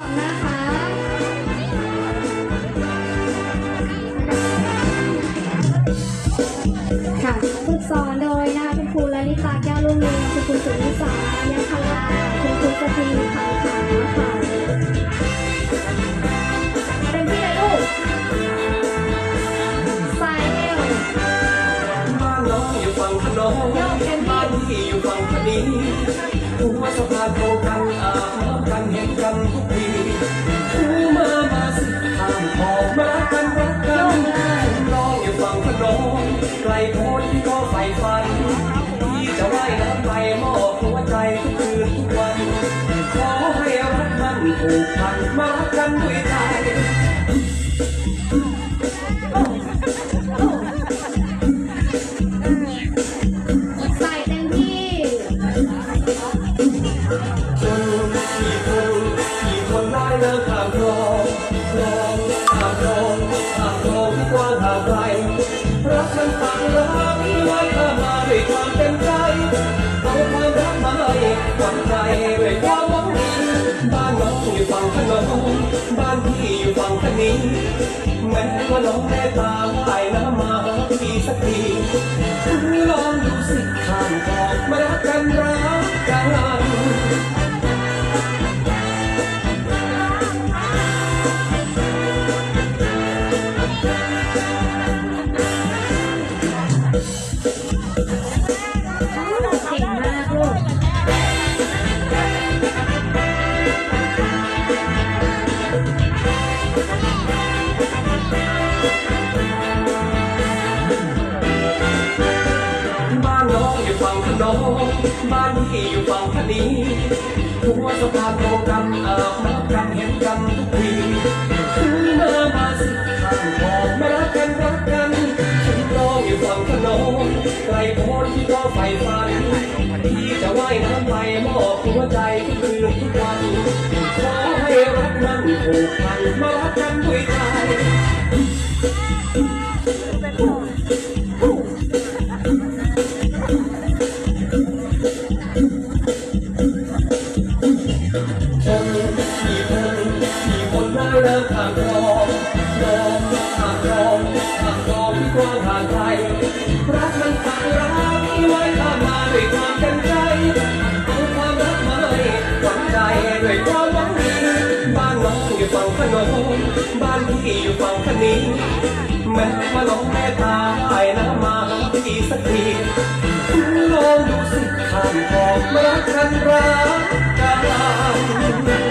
นะคะค่ะฝึกสอนโดยนะคะคุณครูลลิตาแก้วรุ่งเรืองคุณครูสุนิสายังคลาคุณครูสตรีขังขาค่ะเต็มที่เลยลูกสายเอวบ้านน้องอยู่ฝั่งขนมโยกเต็มที่บ้านพี่อยู่ฝั่งคดีหัวสะพานโตกันอา กันทุกทีหูมามาสิข้ามขอบมากันรักกันน้องอยู่ฝั่งขนมไกลโพ้นก็ไฟฟันที่จะว่ายน้ำไปมอบหัวใจทุกคืนทุกวัน ขอให้รักมันผูกพันมารักกันด้วยใจ รักฉันฝังรักไว้ข้ามาด้วยความเต็มใจเอาความรักมาให้หวังใจด้วยความหวังดีบ้านน้องอยู่ฝั่งถนมบ้านพี่อยู่ฝั่งคณีแม้ว่าน้องแม่ตาว่ายน้ำมาพี่สักทีลองดูสิข้างกอง งบ้านพี่อยู่ฝั่งคณีหัวสะพานโตกันอาบน้ำกันเห็นกันทุกทีถึงมามาสิข้ามขอบมารักกันรักกันฉันน้ออยู่ฝั่งขนมไกลโพ้นที่ก็ใฝ่ฝันที่จะว่ายน้ำไปมอบหัวใจทุกคืนทุกวันขอให้รักนั้นผูกพันมารักกัน ห่วงห่างไกลรักมันฝังรักไว้ข้ามมาด้วยความเต็มใจเอาความรักมาให้หวังใจด้วยความหวังดีบ้านน้องอยู่ฝั่งขนมบ้านพี่อยู่ฝั่งคณีแม้ว่าน้องแม่ตาไอ้น้ำมาพี่สักทีลองดูสิข้ามขอบมารักกันรัก